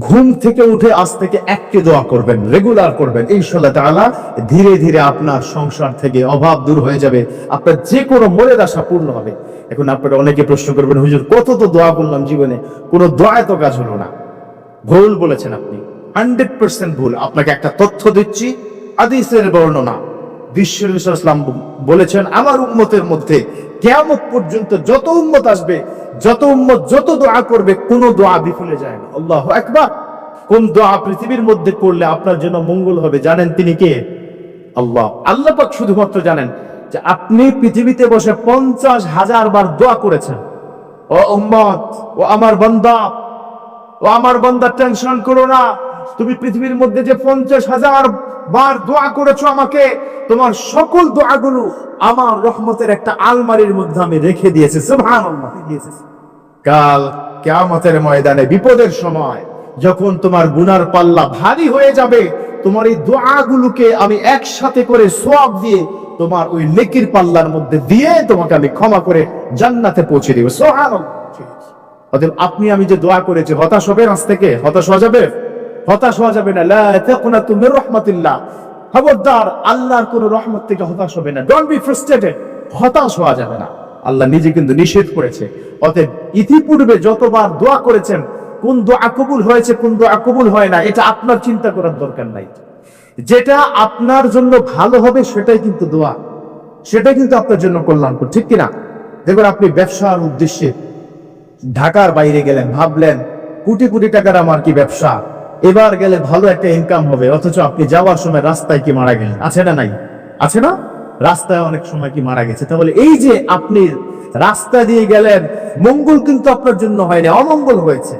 ঘুম থেকে উঠে আজ থেকে একটি দোয়া করবেন রেগুলার করবেন। ইনশাল্লাহ তাআলা ধীরে ধীরে আপনার সংসার থেকে অভাব দূর হয়ে যাবে। আপনার যে কোনো মনের আশা পূর্ণ হবে। এখন আপনারা অনেকে প্রশ্ন করবেন, হুজুর, কত তো দোয়া করলাম জীবনে? কোনো দোয়ায় তো কাজ হলো না। ভুল বলেছেন আপনি। হান্ড্রেড পার্সেন্ট ভুল। আপনাকে একটা তথ্য দিচ্ছি আদিসের বর্ণনা। বিশ্ব ইসলাম বলেছেন, আমার উন্মতের মধ্যে কেমন পর্যন্ত যত উম্মত আসবে যত উম্মত যত দোয়া করবে কোন দোয়া বিফলে যায় না। আল্লাহ একবার কোন দোয়া পৃথিবীর মধ্যে করলে আপনার জন্য মঙ্গল হবে জানেন তিনি কে? আল্লাহ। আল্লাহ পাক শুধুমাত্র জানেন যে আপনি পৃথিবীতে বসে পঞ্চাশ হাজার বার দোয়া করেছেন। ও উম্মত ও আমার বান্দা ও আমার বান্দা টেনশন করো না। তুমি পৃথিবীর মধ্যে যে পঞ্চাশ হাজার বার দোয়া করেছ আমাকে তোমার সকল দোয়াগুলো আমার রহমতের একটা আলমারির মধ্যে আমি রেখে দিয়েছি। সুবহানাল্লাহ দিয়েছি। কাল কেয়ামতের ময়দানে, বিপদের সময়, যখন তোমার গুনার পাল্লা ভারী হয়ে যাবে, তোমার এই দোয়াগুলোকে আমি একসাথে করে সোয়াব দিয়ে তোমার ওই নেকির পাল্লার মধ্যে দিয়ে তোমাকে আমি ক্ষমা করে জান্নাতে পৌঁছে দিব। অতএব আপনি, আমি যে দোয়া করেছি, হতাশ হবে আজ থেকে? হতাশ হওয়া যাবে? হতাশ হওয়া যাবে না। মির রাহমাতিল্লাহ। খবরদার, আল্লাহর কোন রহমত থেকে হতাশ হবে না। ডোন্ট বি ফ্রাস্ট্রেটেড হতাশ হওয়া যাবে না। আল্লাহ নিজে কিন্তু নিষেধ করেছে। অতএব ইতিপূর্বে যতবার দোয়া করেছেন, কোন দোয়া কবুল হয়েছে, কোন দোয়া কবুল হয় না, এটা আপনার চিন্তা করার দরকার নাই। যেটা আপনার জন্য ভালো হবে, সেটাই কিন্তু দোয়া। সেটাই কিন্তু আপনার জন্য কল্যাণকর, ঠিক কিনা? দেখবেন আপনি ব্যবসার উদ্দেশ্যে ঢাকার বাইরে গেলেন, ভাবলেন, কোটি কোটি টাকার আমার কি ব্যবসা? এবার গেলে ভালো একটা ইনকাম হবে, অথচ আপনি যাওয়ার সময় রাস্তায় কি মারা গেলেন? আছে না নাই? আছে না? রাস্তায় অনেক সময় কি মারা গেছে? তাহলে এই যে আপনি রাস্তা দিয়ে গেলেন, মঙ্গল কিন্তু আপনার জন্য হয়নি, অমঙ্গল হয়েছে।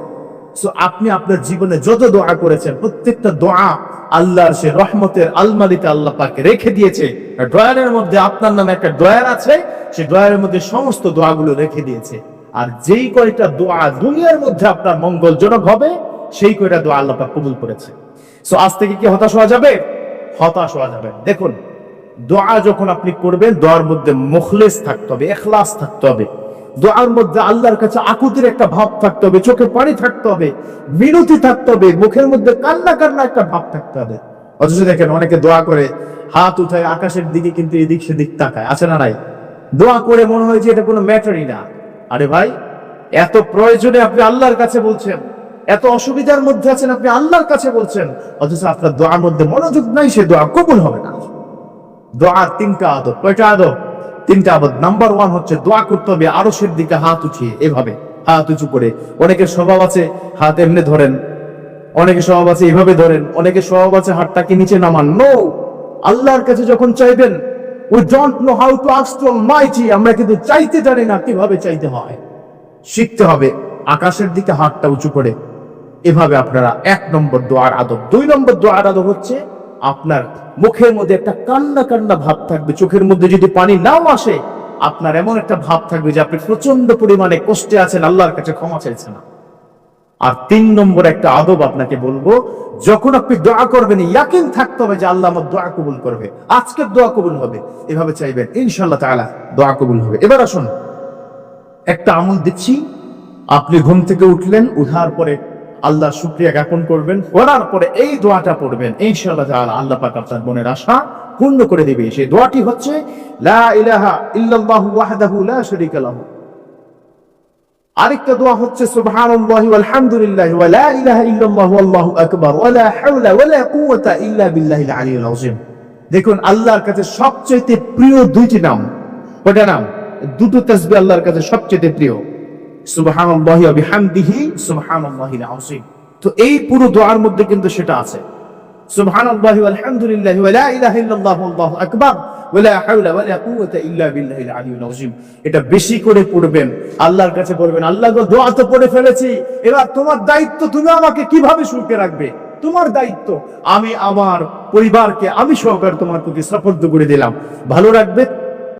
সো আপনি আপনার জীবনে যত দোয়া করেছেন, প্রত্যেকটা দোয়া আল্লাহর সে রহমতের আলমারিতে আল্লাহ পাকে রেখে দিয়েছে। ড্রয়ারের মধ্যে আপনার নামে একটা ড্রয়ার আছে সে ড্রয়ারের মধ্যে সমস্ত দোয়াগুলো রেখে দিয়েছে। আর যেই কয়টা দোয়া দুনিয়ার মধ্যে আপনার মঙ্গলজনক হবে, সেই কয়টা দোয়া আল্লাহ পাক কবুল করেছে। সো আজ থেকে কি হতাশ হওয়া যাবে? হতাশ হওয়া যাবে। দেখুন দোয়া যখন আপনি করবেন, দোয়ার মধ্যে মুখলেস থাকতে হবে, এখলাস থাকতে হবে। দোয়ার মধ্যে আল্লাহর কাছে আকুতির একটা ভাব থাকতে হবে, চোখে পানি থাকতে হবে বিরতি থাকতে হবে, মুখের মধ্যে কান্না কান্না একটা ভাব থাকতে হবে। অথচ দেখেন অনেকে দোয়া করে, হাত উঠায়, আকাশের দিকে কিন্তু এদিক সেদিক তাকায়। আছে না নাই? দোয়া করে মনে হয় যে এটা কোনো ম্যাটারই না। আরে ভাই, এত প্রয়োজনে আপনি আল্লাহর কাছে বলছেন, এত অসুবিধার মধ্যে আছেন আপনি আল্লাহর কাছে বলছেন, অথচ আপনার দোয়ার মধ্যে মনোযোগ নাই, সে দোয়া কবুল হবে না। দোয়ার তিনটা আদব। কয়টা আদব? তিনটা আদব। নাম্বার ওয়ান হচ্ছে দোয়া করতে হবে, আরশের দিকে হাত উঠিয়ে, এভাবে। হাত উঁচু করে। অনেকের স্বভাব আছে, হাত এমনি ধরেন। অনেকের স্বভাব আছে, এভাবে ধরেন। অনেকের স্বভাব আছে, হাতটাকে নিচে নামান। নো আল্লাহর কাছে যখন চাইবেন we don't know how to ask to mighty আমরা কিন্তু চাইতে জানি না কীভাবে চাইতে হয়। শিখতে হবে, আকাশের দিকে হাতটা উঁচু করে। এভাবে আপনারা এক নম্বর দোয়ার আদব। দুই নম্বর দোয়ার আদব হচ্ছে আপনার মুখের মধ্যে একটা কান্না কান্না ভাব থাকবে। চোখের মধ্যে যদি পানি নাও আসে, আপনার এমন একটা ভাব থাকবে যে আপনি প্রচণ্ড পরিমাণে কষ্টে আছেন, আল্লাহর কাছে ক্ষমা চাইছেন না। আর তিন নম্বর একটা আদব আপনাকে বলব, যখন আপনি দোয়া করবেন, ইয়াকিন থাকতে হবে যে আল্লাহ আমার দোয়া কবুল করবে। আজকের দোয়া কবুল হবে, এভাবে চাইবেন ইনশাল্লাহ তাআলা দোয়া কবুল হবে। এবার আসুন, একটা আমল দিচ্ছি। আপনি ঘুম থেকে উঠলেন, উঠার পরে আল্লাহ শুক্রিয়া জ্ঞাপন করবেন। করার পরে এই দোয়াটা পড়বেন। ইনশাআল্লাহ তাআলা আল্লাহ পাক আপনার মনের আশা পূর্ণ করে দিবে। সেই দোয়াটি হচ্ছে, লা ইলাহা ইল্লাল্লাহু ওয়াহদাহু লা শারীকা লাহু। আরেকটা দোয়া হচ্ছে, সুবহানাল্লাহি ওয়াল হামদুলিল্লাহি ওয়া লা ইলাহা ইল্লাল্লাহু আল্লাহু আকবার ওয়া লা হাওলা ওয়া লা কুওয়াতা ইল্লা বিল্লাহিল আলিয়্যিল আযীম। দেখুন, আল্লাহর কাছে সবচেয়ে প্রিয় দুইটি নাম। কয়টা নাম? দুটো তাসবিহ আল্লাহর কাছে সবচেয়ে প্রিয়। তো এই পুরো দোয়ার মধ্যে কিন্তু সেটা আছে। এটা বেশি করে পড়বেন। আল্লাহর কাছে বলবেন, আল্লাহ দোয়া তো পড়ে ফেলেছি। এবার তোমার দায়িত্ব তুমি আমাকে কীভাবে সুখে রাখবে? তোমার দায়িত্ব। আমি আমার পরিবারকে আমি সহকার তোমার প্রতি সাপোর্ট করে দিলাম। ভালো রাখবে